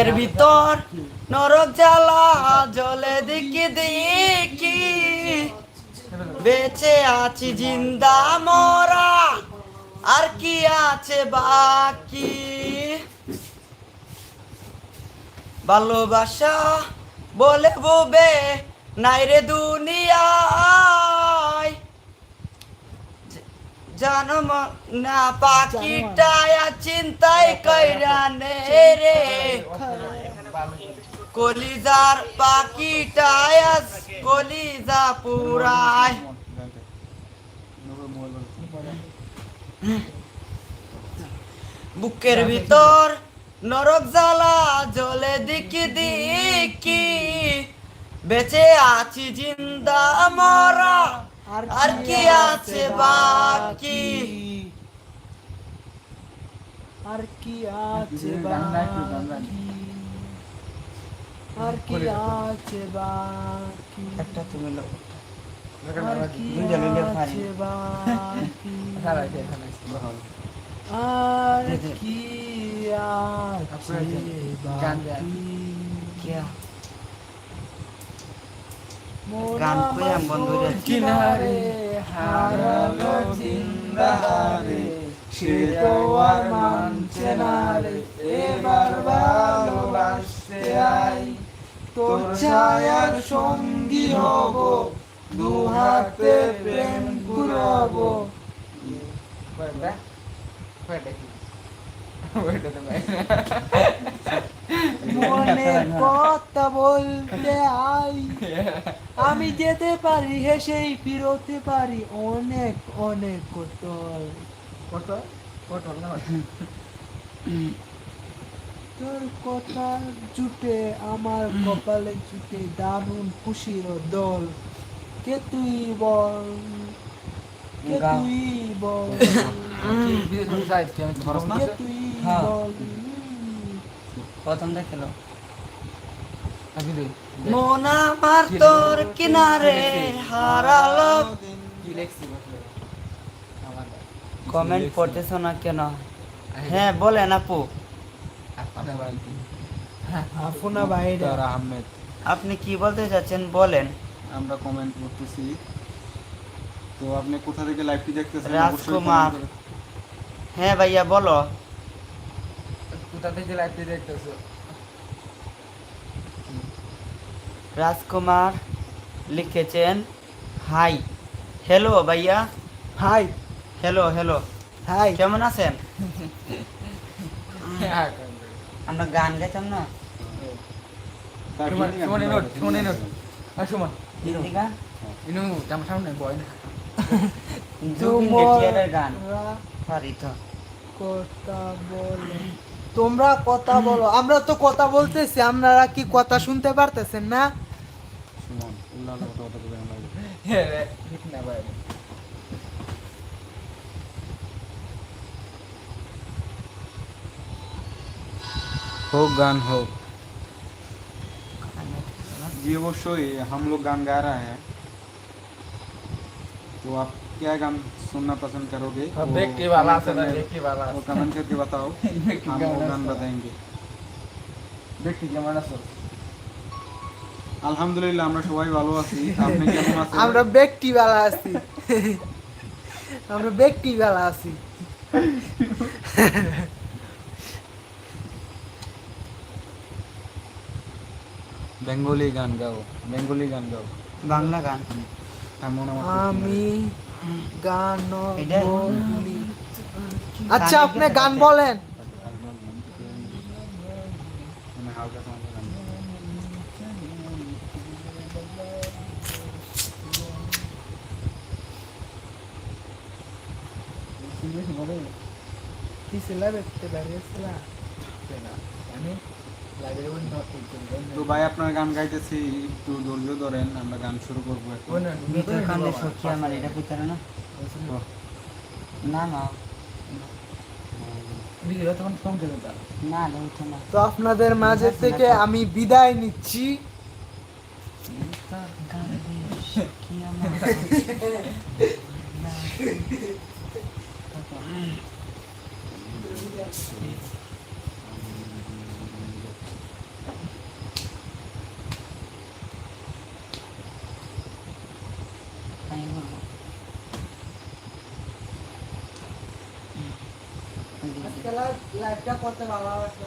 এর ভিতর নরক জ্বালা, জলে দিকি দিকি। বেঁচে আছি জিন্দা মরা, আর কি আছে বাকি? ভালোবাসা বলে বুবে, নাই রে দুনিয়ায়। জানো ম- না পাখিটায় চিন্তায় কইরা নে রে। কলিজার পাখিটায় আজ কলিজা পুরায়। বুকের ভিতর নরক জ্বালা জলে দিকি দিকি। বেঁচে আছি জিন্দা মরা আর কি আছে বাকি আর কি আছে বাকি। আর কি আছে বাকি। একটা তুমি লো আর কি আছে বাকি কিয়া মন গান কইরাম বন্ধুরে। কিনারে হারালো জিন্দারে সে তো আর মানছে না রে। এবার ভালোবাসতে আই তোর ছায়ার সঙ্গী হব দু হাতে প্রেম কুড়াবো। মনে কথা বলতে আই আমি যেতে পারি হেসেই ফিরতে পারি অনেক অনেক কটল তোর কথা জুটে আমার কপালে জুটে দারুণ খুশির দল কে তুই বল কে তুই বল কে তুই হ্যাঁ। বল প্রথম দেখল। মন আমার তোর কিনারে হারালো। কমেন্ট পড়তেছ না কেন? হ্যাঁ বলেন আপু। আফুনা বাইরে তার আহমেদ। আপনি কি বলতে চাচ্ছেন বলেন। আমরা কমেন্ট করতেছি। তো আপনি কোথা থেকে লাইভটি দেখতেছেন? রাজকুমার। হ্যাঁ ভাইয়া বলো। কোথা থেকে লাইভটি দেখতেছো? রাজকুমার লিখেছেন হাই হ্যালো ভাইয়া। হাই। Hello hello hi. কেমন আছেন? আমরা গান গাইতাম না? গান। ইনু আমার সামনে বয় না জুবিন তোমরা রেটিয়ারের গান পারি তো কথা বলো তোমরা কথা বলো আমরা তো কথা বলতেছি আপনারা কি কথা শুনতে পারতেছেন না সুমন উল্লাহ কথা কথা বলে আমরা হ্যাঁ রে ঠিক না ভাই होक गान हो जी अवश्य हम लोग गान गा रहे हैं तो आप क्या गान सुनना पसंद करोगे वो ব্যক্তি ভালো আছে না comment करने- ব্যক্তি ভালো वो আছে कमेंट करके बताओ ব্যক্তি हम वो কেমন गान আছে बताएंगे ব্যক্তি কেমন আছো আলহামদুলিল্লাহ আমরা সবাই ভালো আছি আপনি কেমন আছেন আমরা ব্যক্তি বেলা আছি আমরা ব্যক্তি বেলা আছি বেঙ্গলি গান গাও বেঙ্গলি গান গাও বাংলা গান এমন আমার আমি গান আচ্ছা আপনি গান বলেন। হালকা সাউন্ডে গান গাও। তো ভাই আপনার গান গাইতেছি একটু ধৈর্য ধরেন আমরা গান শুরু করব আমার এটা কইতারে না? না না। তো আপনাদের মাঝে থেকে আমি বিদায় নিচ্ছি। ভিতর কান্দে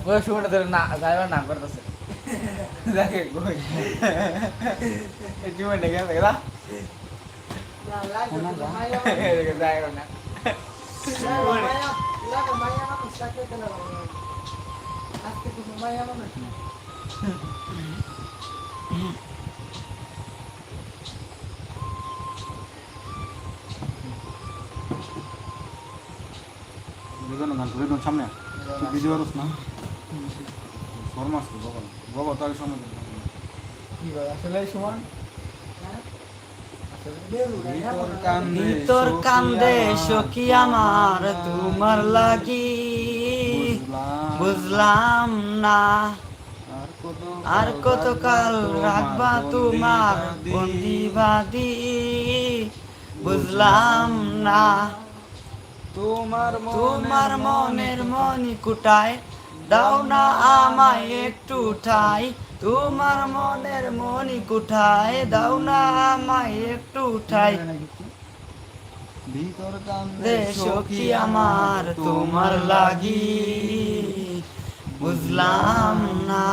ওই সময়টা ধরে না যাইবার নাম করতেছে। দেখে কই এই জীবনে গেছে দেখে সামনে। বিজয়ারস হ্যাঁ? কান্দে সখী আমার। তোমার লাগি বুঝলাম। না। আর কতকাল রাখবা তোমার বন্দিবাদী? বুঝলাম না। তোমার তোমার মনের মনি কুটায় দাও না আমায় একটু ঠাই তোমার মনের মনি কুঠায় দাও না আমায় একটু ঠাই ভিতর কান্দে সখী আমার তোমার লাগি। বুঝলাম না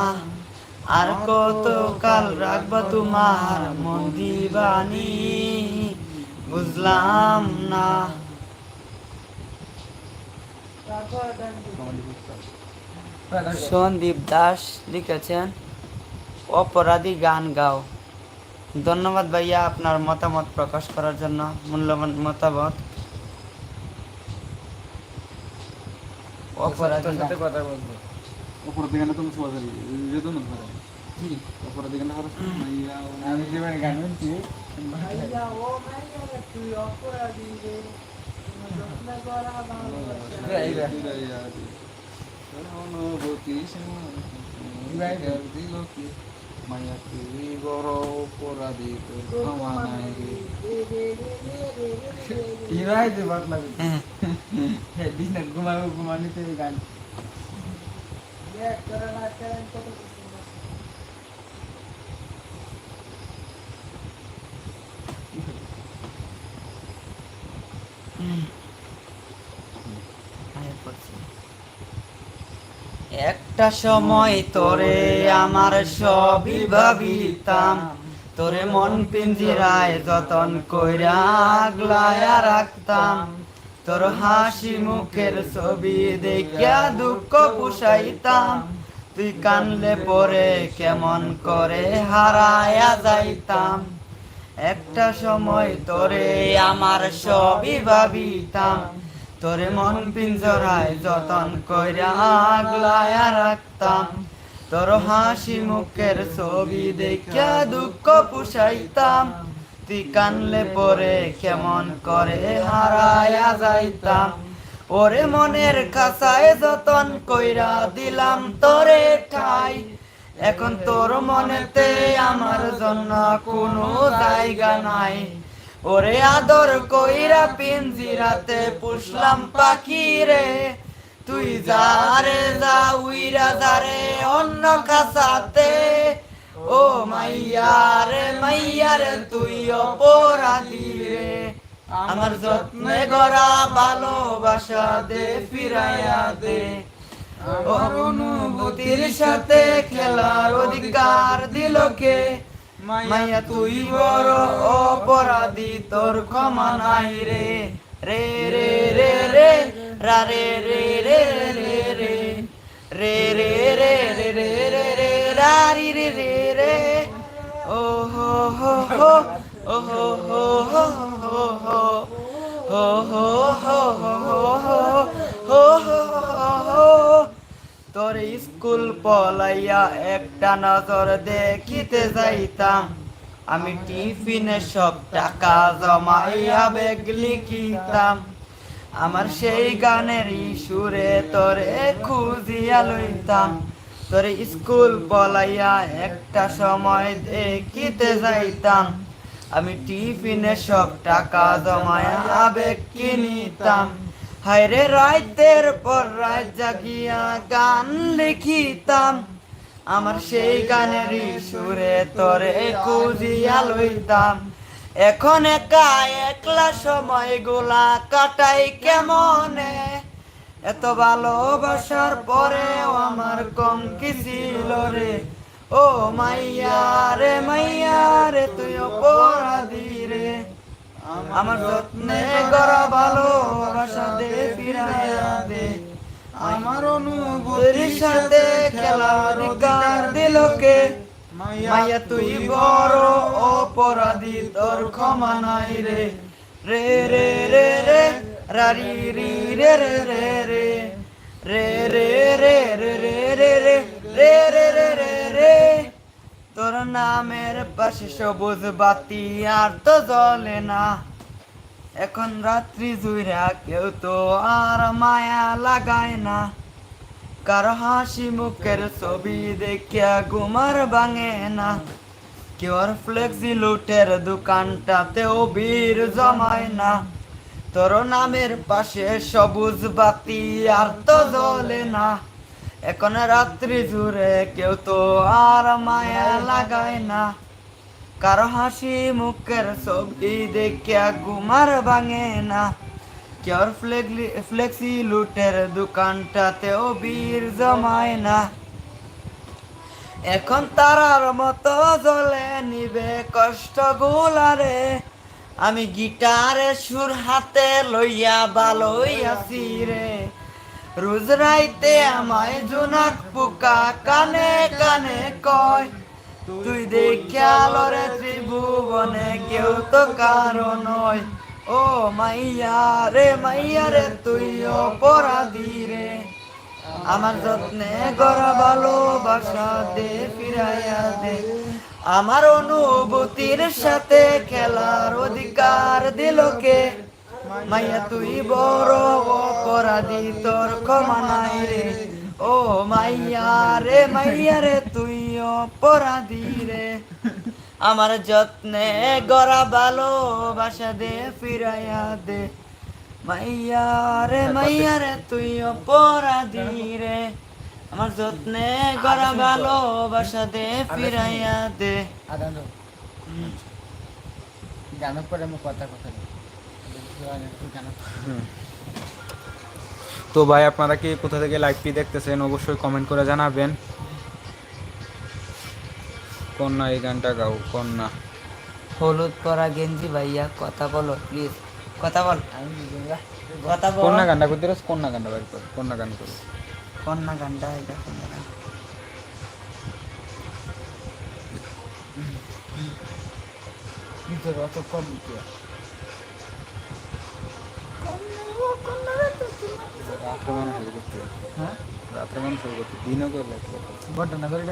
আর কত কাল রাখবা তোমার মন দিবানি। বুঝলাম না সন্দীপ দাস লিখেছেন অপরাধী গান গাও। ধন্যবাদ ভাইয়া আপনার মতামত প্রকাশ করার জন্য মূল্যবান মতামত। অপরাধী গান। তুমি যেত না আমি গান শুনছি মায়াকে বড় অপরাধী ক্ষমা নাই ইরাই যে বাদ লাগে দিন ঘুমাবে ঘুমানিতে গান করে একটা সময় তোরে আমার সবই ভাবিতাম। তোরে মন পিঞ্জিরায় যতন কইরা রাখতাম। তোর হাসি মুখের ছবি দেখিয়া দুঃখ পুষাইতাম। তুই কানলে পরে কেমন করে হারায়া যাইতাম। একটা সময় তোরে আমার সবই ভাবিতাম। তোরে মন পিঞ্জরায় যতন কইরা আগলায়া রাখতাম। তোর হাসি মুখের ছবি দেখিয়া দুঃখ পুষাইতাম। তুই কানলে পরে কেমন করে হারায়া যাইতাম। ওরে মনের কাছায় যতন কইরা দিলাম তোরে ঠাই। এখন তোর মনেতে আমার জন্য কোনো জায়গা নাই। ওরে আদর কইরা পিঞ্জিরাতে পুষলাম পাখি রে তুই যারে যা, উইরা যারে অন্য কাছাতে। ও মাইয়া রে মাইয়া রে, তুই অপরাধী রে। আমার যত্নে গড়া ভালোবাসা দে, ফিরাইয়া দে। অনুভূতির সাথে খেলার অধিকার দিল কে? মাইয়া তুই বড় অপরাধী তোর ক্ষমা নাই রে রে রে রে রে রা রে রে রে রে রে রে রে রে রে রে রে রে রা রি ও হো হো হো ও হো হো হো হো হো হো হো হো স্কুল পলাইয়া একটা নজর দেখিতে যাইতাম। আমি টিফিনে সব টাকা জমাইয়া বেগ লিখিতাম। আমার সেই গানের সুরে তোরে খুঁজিয়া লইতাম। তোর স্কুল পলাইয়া একটা সময় দেখিতে যাইতাম। আমি টিফিনে সব টাকা জমায়া আবেগ কিনিতাম। হায়রে রাইতের পর রাত জাগিয়া গান লিখিতাম। আমার সেই গানের সুরে তোরে খুঁজিয়া লইতাম। এখন একা একলা সময় গোলা কাটাই কেমনে? এত ভালোবাসার পরেও আমার কম কি ছিল রে? ও মাইয়া রে আমার যত্নে গড়া ভালোবাসা দে ফিরাইয়া দে আমার তোর অনুভূতির সাথে খেলার অধিকার দিলকে মাইয়া তুই বড় অপরাধী তোর ক্ষমা নাই রে রে রে রে রে রারি রি রে রে রে রে রে রে রে রে রে রে রে রে রে রে রে রে তোর নামের পাশে সবুজ বাতি আর তো জ্বলে না এখন রাত্রি জুইরা কেউ তো আর মায়া লাগায় না। কারও হাসি মুখের ছবি দেখিয়া ঘুমার ভাঙে না। কেউ আর ফ্লেক্সি লুটের দোকানটাতেও ভিড় জমায় না। তোর নামের পাশে সবুজ বাতি আর তো জ্বলে না। এখন রাত্রি জুড়ে কেউ তো আর মায়া লাগায় না। কারও হাসি মুখের ছবি দেখিয়া ঘুমার ভাঙে না। কেউর ফ্লেক্সি লুটের দোকানটাতেও বীর জমায় না। এখন তারার মতো জ্বলে নিবে কষ্ট গুলারে আমি গিটারে সুর হাতে লইয়া ভালোই আছি রে। রোজ রাইতে আমায় জোনাক পোকা কানে কানে কয় তুই দেখিয়া লরে ত্রিভুবনে কেউ তো কারও নয়। ও মাইয়া রে মাইয়া রে, তুই অপরাধী রে। আমার যত্নে গড়া ভালোবাসা দে, ফিরাইয়া দে। আমার অনুভূতির সাথে খেলার অধিকার দিলকে মাইয়া, তুই বড় অপরাধী, তোর ক্ষমা নাই রে। ও মাইয়া রে মাইয়া রে অপরাধী রে আমার যত্নে গড়া ভালোবাসা দে ফিরাইয়া দে। মাইয়া রে মাইয়া রে তুই অপরাধী রে আমার যত্নে গড়া ভালোবাসা দে ফিরাইয়া দে। গানের পরে আমি কথা কথা তো ভাই আপনারা কি কোথা থেকে লাইভটি দেখতেছেন? অবশ্যই কমেন্ট করে জানাবেন। কন্যা এই গানটা গাও কন্যা। হলুদ পরা গেঞ্জি ভাইয়া কথা বলো প্লিজ কথা বল। আমি কথা বল। কন্যা গানটা করতে রাস কন্যা গানটা বাইর কর কন্যা গান করো। কন্যা গানটা এটা কন্যা গান ভিতরে অত কম কি? রাত্রে মানুষ করতে হ্যাঁ? রাত্রে মানুষ শুরু করতে দিনও করলে বড় না করে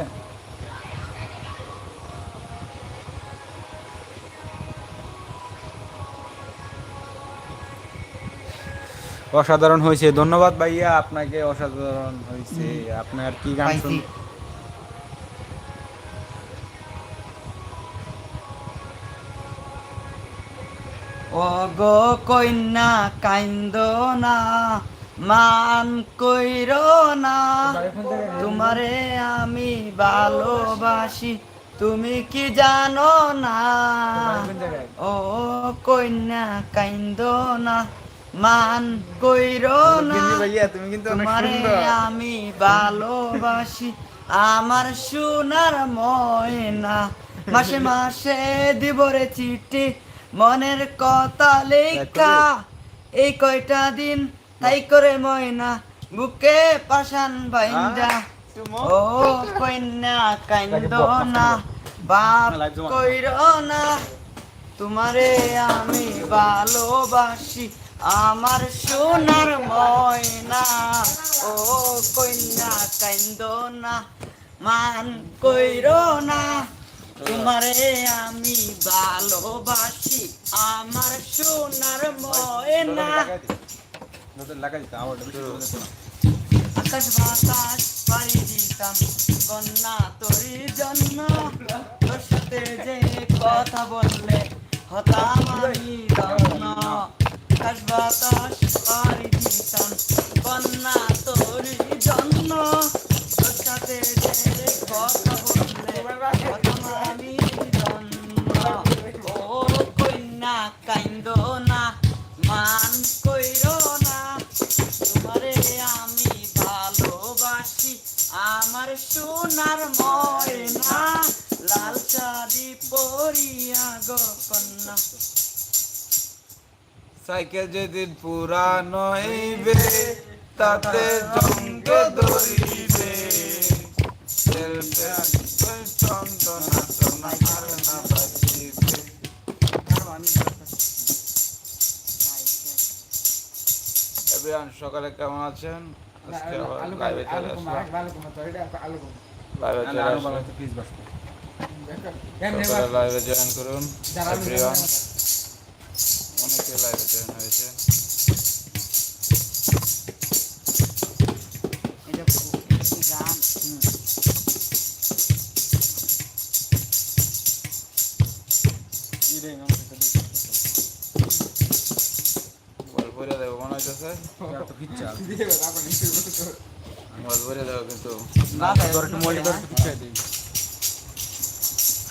অসাধারণ হয়েছে। ধন্যবাদ ভাইয়া আপনাকে অসাধারণ হয়েছে। আপনার কি গান। শুন ও গো কন্যা কাইন্দ না মান কইর না। তোমারে আমি ভালোবাসি তুমি কি জানো না? ও কন্যা কাইন্দ না মান কইর না তুমি কিন্তু তোমারে আমি ভালোবাসি আমার সোনার ময়না। মাসে মাসে দিব রে চিঠি মনের কথা লেখা। এই কয়টা দিন তাই করে ময়না। বুকে পাশান বাইন্দা। ও কন্যা কাইন্দ না। বাপ কইর না তোমারে আমি ভালোবাসি। আমার সোনার ময়না ও কন্যা কাইন্দ না মান কইর না। তোমারে আমি ভালোবাসি আমার সোনার ময়না। আকাশ বাতাস পাড়ি দিতাম কন্যা তোর জন্য। তোর সাথে যে কথা বললে হতাম আমি আকাশ বাতাস পারি ভীষণ বন্যা তোর জন্য সাথে কথা বললে কথা না, মান কইর না। তোমারে আমি ভালোবাসি, আমার সোনার ময়না। লাল চাঁদি পরিয়া গো কন্যা। সাইকেল যেদিন পুরানো হইবে তাতে জঙ্গে ধরিবে। এভরিওয়ান সকালে কেমন আছেন? আজকে লাইভে চলে আসলাম। চলে আসলাম। জয়েন করুন এভরিওয়ান। অনেকে লাইভে জয়েন হয়েছে।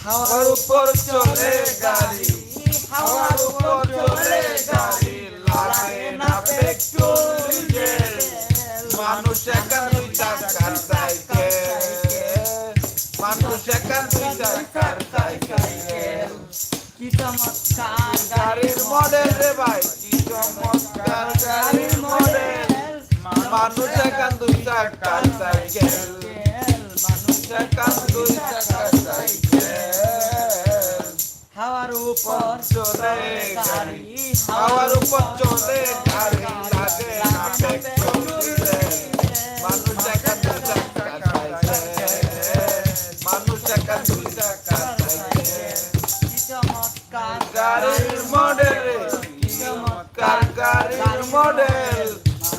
হাওয়ার উপর চলে গাড়ি। হাওয়ার উপর চলে গাড়ি লাগে না পেট্রোল ডিজেল মানুষ একা দুই চাকার সাইকেল মানুষ একা দুই চাকার সাইকেল কি চমৎকার গাড়ির মডেল রে ভাই কি চমৎকার গাড়ির মডেল। মানুষ একা দুই চাকার সাইকেল মানুষ একা দুই চাকার সাইকেল হাওয়ার উপর চলে গাড়ি হাওয়ার উপর চলে গাড়ি লাগে না পেট্রোল ডিজেল মানুষ একা দুই চাকার সাইকেল মানুষ একা দুই চাকার সাইকেল কি চমৎকার গাড়ির মডেল চমৎকার গাড়ির মডেল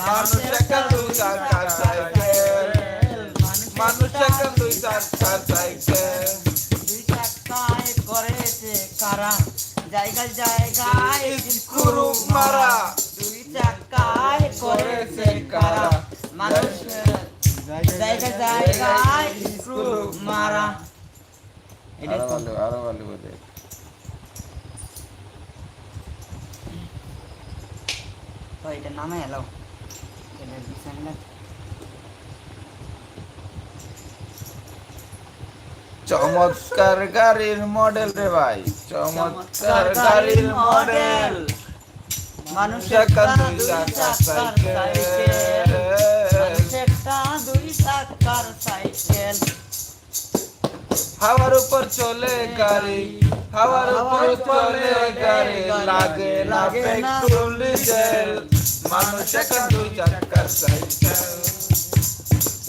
মানুষ একা দুই চাকার সাইকেল মানুষ একা দুই চাকার সাইকেল জায়গায় জায়গায় মারা। দুই চাকায় করেছে কারা? মানুষ জায়গায় জায়গায় মারা। এটা ভালো আরও ভালো বলে তো এটা নামে এলো এটা চমৎকার গাড়ির মডেল রে ভাই চমৎকার গাড়ির মডেল। মানুষ একটা দুই চাকার চাকার সাইকেল। মানুষ একটা দুই চাকার সাইকেল। হাওয়ার উপর চলে গাড়ি হাওয়ার উপর চলে গাড়ি লাগে না পেট্রোল ডিজেল। মানুষ একটা দুই চাকার সাইকেল।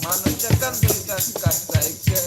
মানুষ একটা দুই চাকার সাইকেল।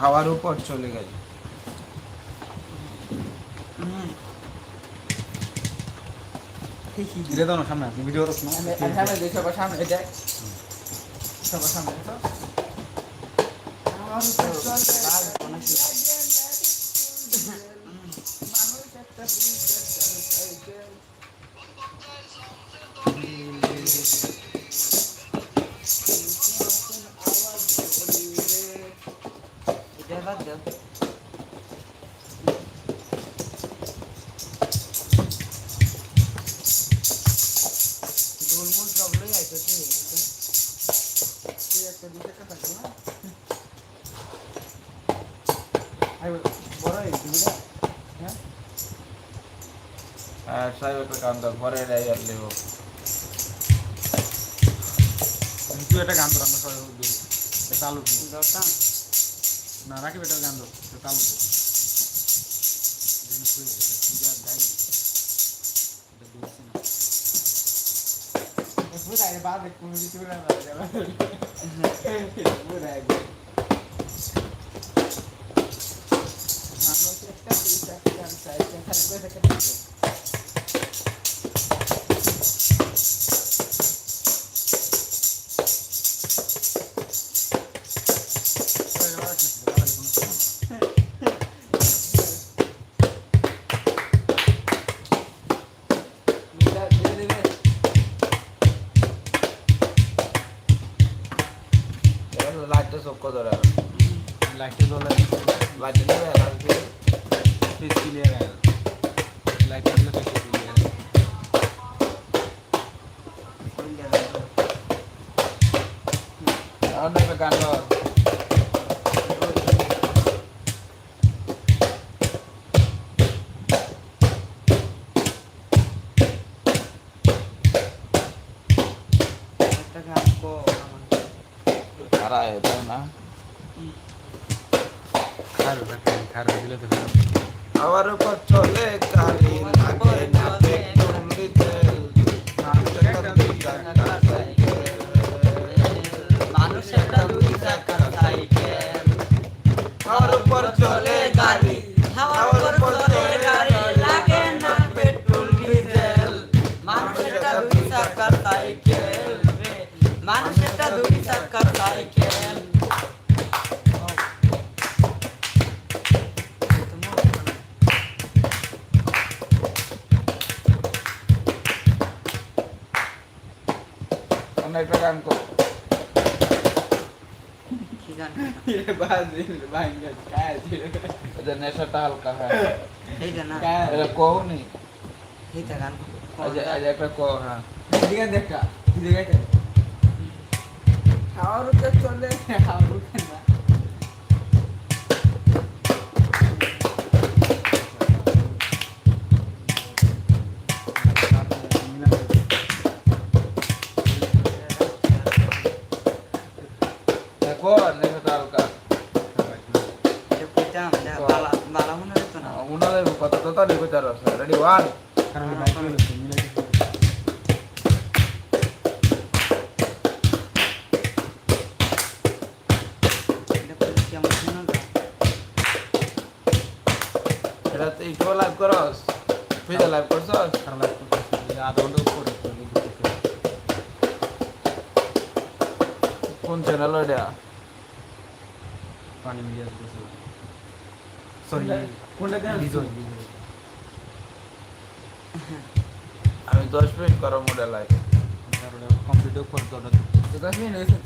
হাওয়ার উপর চলে দিলে দাও না সামনে ভিডিও করছ না Sampai di coba sampai aja. Coba sampai itu. এটা দাও ঘরে আর লেবো। তুই একটা গান তো আমরা সবাই এটা চালু না রাখি বেটার গান চালু দিই। এটা কি এটা কি যা গাই এটা বলছি না। Udah, ada balik, একটা গান কর কি গান এটা নেশাটা হালকা হয় এইটা না একটা কও হ্যাঁ খাওয়ার উপর চলে মিলে এটা তো একটু লাইভ করস তুই তো লাইভ করছস খারাপ লাগতো আধা ঘণ্টা উপরে কোন চ্যানেল এটা পানি মিলিয়ে সরি কোনটা গান বিজয় আমি দশ মিনিট করো মোডে লাইভ কমপ্লিটও করতে ওটা তো দশ মিনিট হয়েছে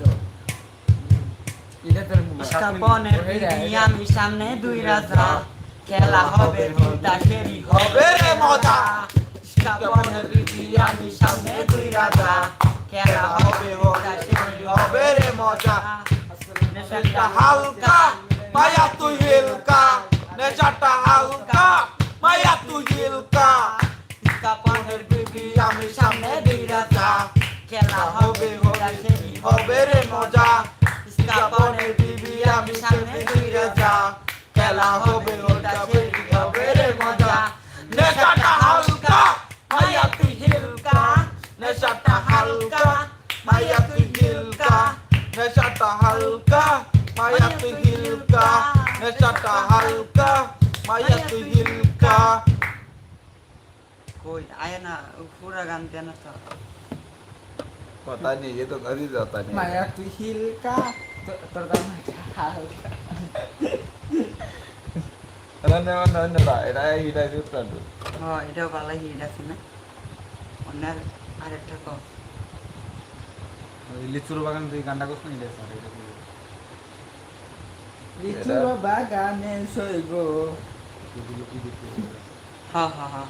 হবে হবে হবে হবে হালকা, মায়া তুই হিলকা। মায়া তুই হিলকা। আমি সামনে দুই রাজা খেলা হবে দাসেরই হবে রে মজা। স্থাপনের বিধি আমি সামনে দুই রাজা খেলা হবে দাসেরই হবে রে মজা। নেশাটা হালকা মায়া তুই হিলকা। নেশাটা হালকা মায়া তুই হিলকা। নেশাটা হালকা মায়া তুই হিলকা। নেশাটা হালকা মায়া তুই কই আয় না পুরা গান দেন তো কথা নেই ये तो गरी जाता नहीं মায়া তুই হিলকা তোর গান হালকা अरे ने ने ने ता एटा एटा जुटा दो হ এটাও ভালো হিট আছে না অন্য আরেকটা কো লিচুর বাগান তুই গানটা করছ না স্যার এটা লিচুর বাগানে সইব হ্যাঁ হ্যাঁ হ্যাঁ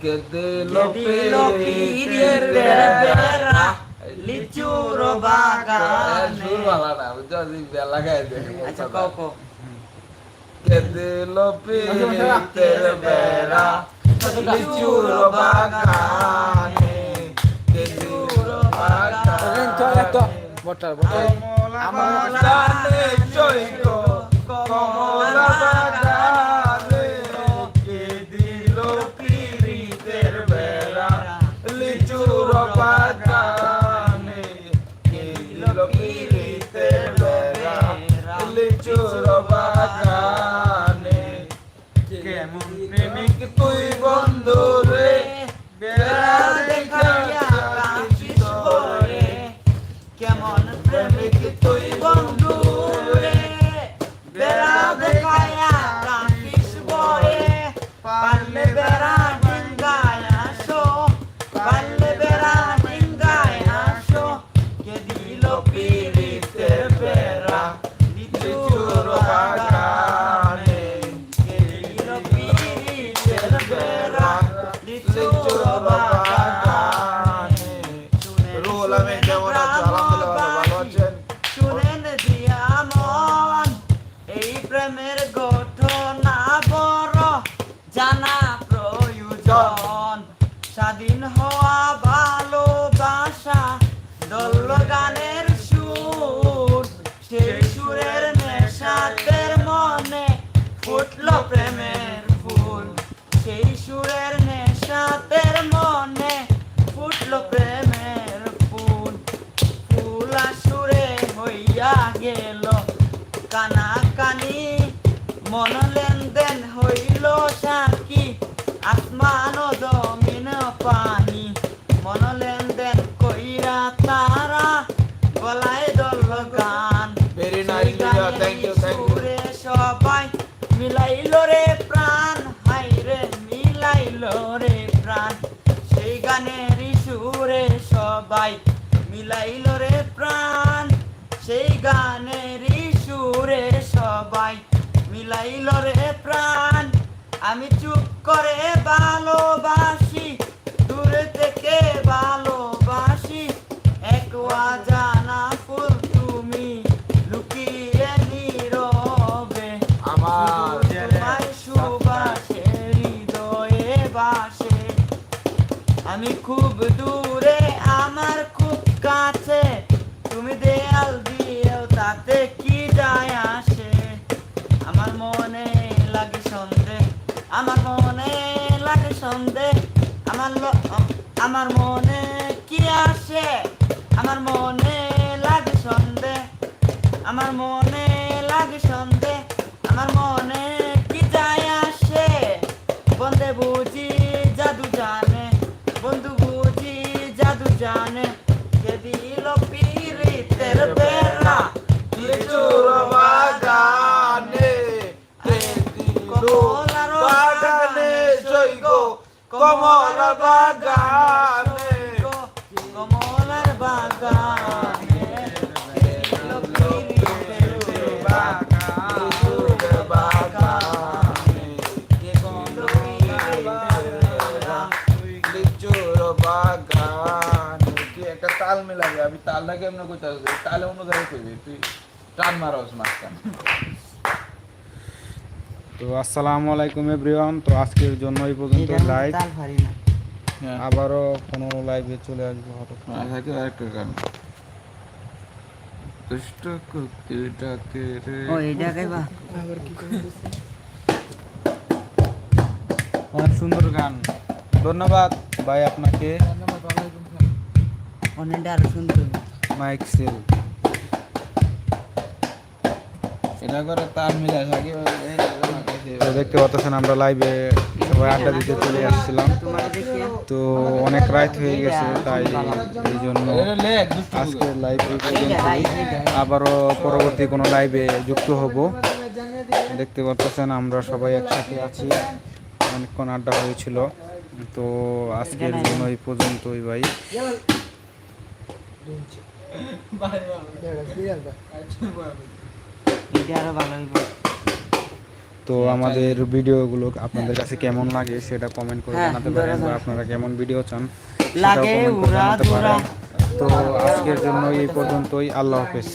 que de lo দিলো পীরের বেড়া লিচুর বাগানে। সুর वाला না বুঝছ বেলা গায় দে আচ্ছা কও কও। que de lo পীরের বেড়া লিচুর বাগানে। que লিচুর চল তো বাগানে। বটার বটার আমার জানে চৈক কমলা বাগানে। স্বাধীন হওয়া ভালোবাসা দল গানের সুর, সেই সুরের নেশাতের মনে ফুটলো প্রেমের ফুল। সেই সুরের নেশাতের মনে ফুটলো প্রেমের ফুল। ফুল সুরে হইয়া গেল কানা কানি মন লেনদেন হইল সাকি আসমান মিলাইল রে প্রাণ সেই গানের সুরে সবাই মিলাইল রে প্রাণ। আমি চুপ করে ভালোবাসি দূরে থেকে ভালোবাসি। এক জানা ফুল তুমি লুকিয়ে নীরবে। আমার তোমার সুবাসে হৃদয়ে বাসে। আমি খুব দূরে তাতে কি যায় আসে? আমার মনে লাগে সন্দেহ, আমার মনে লাগে সন্দেহ, আমার আমার মনে কি আসে? আমার মনে লাগে সন্দেহ, আমার মনে লাগে সন্দেহ, আমার মনে কি যায় আসে? বন্ধে বুঝি জাদু জানে, বন্ধু বুঝি জাদু জানে। কমল বাগানে। কমলার বাগানে। একটা তাল মিলাবি আমি তালটা কেমন করতে তালে অন্য জায়গায় করবি তুই টান মারস মাঝখান। তো আসসালামু আলাইকুম এভরিওয়ান। তো আজকের জন্য এই পর্যন্ত লাইভ তাল আবারও কোনো লাইভে চলে আসব হঠাৎ আরেকটা গান। দুষ্ট কুকুর ডাকে রে ও এটা গাইবা অনেক সুন্দর গান। ধন্যবাদ ভাই আপনাকে। অনেকটা আরও সুন্দর। মাইক সেল। এটা করে তাল মিলাই থাকে দেখতে পাচ্ছেন আমরা লাইভে সবাই আড্ডা দিতে চলে আসছিলাম। তো অনেক রাত হয়ে গেছে তাই এই জন্য আজকের লাইভ আবারও পরবর্তী কোনো লাইভে যুক্ত হব। দেখতে পাচ্ছেন আমরা সবাই একসাথে আছি। অনেকক্ষণ আড্ডা হয়েছিল। তো আজকের জন্য এই পর্যন্তই ভাই। এটা আরও ভালো হইব। তো আমাদের ভিডিওগুলো আপনাদের কাছে কেমন লাগে সেটা কমেন্ট করে হ্যাঁ, জানাতে পারেন বা আপনারা কেমন ভিডিও চান লাগে উড়া তো আজকের জন্য এই পর্যন্তই। আল্লাহ হাফেজ।